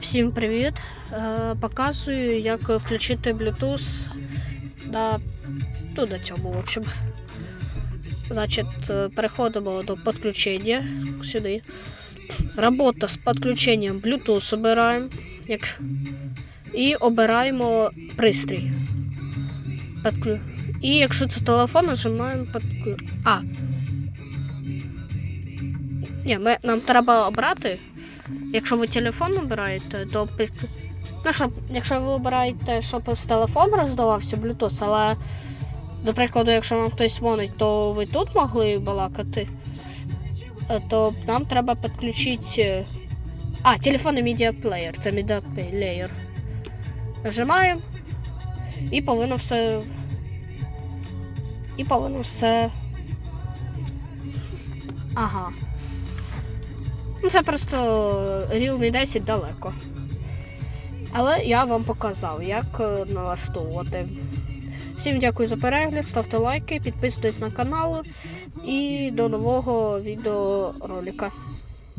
Всім привіт! Е, Показую, як включити Bluetooth на, ну, на цьому, в общем. Значить, е, переходимо до підключення сюди. Робота з підключенням Bluetooth обираємо. Як... І обираємо пристрій. Підклю... І якщо це телефон, нажимаємо підклю... А. Ні, ми, нам треба обрати. Якщо ви телефон обираєте, то ну, щоб, якщо ви обираєте, щоб з телефону роздавався Bluetooth, але, до прикладу, якщо вам хтось дзвонить, то ви тут могли балакати, е, то нам треба підключити. е, А, телефон і медіаплеєр. Це медіаплеєр. Нажимаємо і повинно все. І повинно все. Ага. Ну, це просто Realme 10 далеко. Але я вам показав, як е, налаштовувати. Всім дякую за перегляд, ставте лайки, підписуйтесь на канал і до нового відеоролика.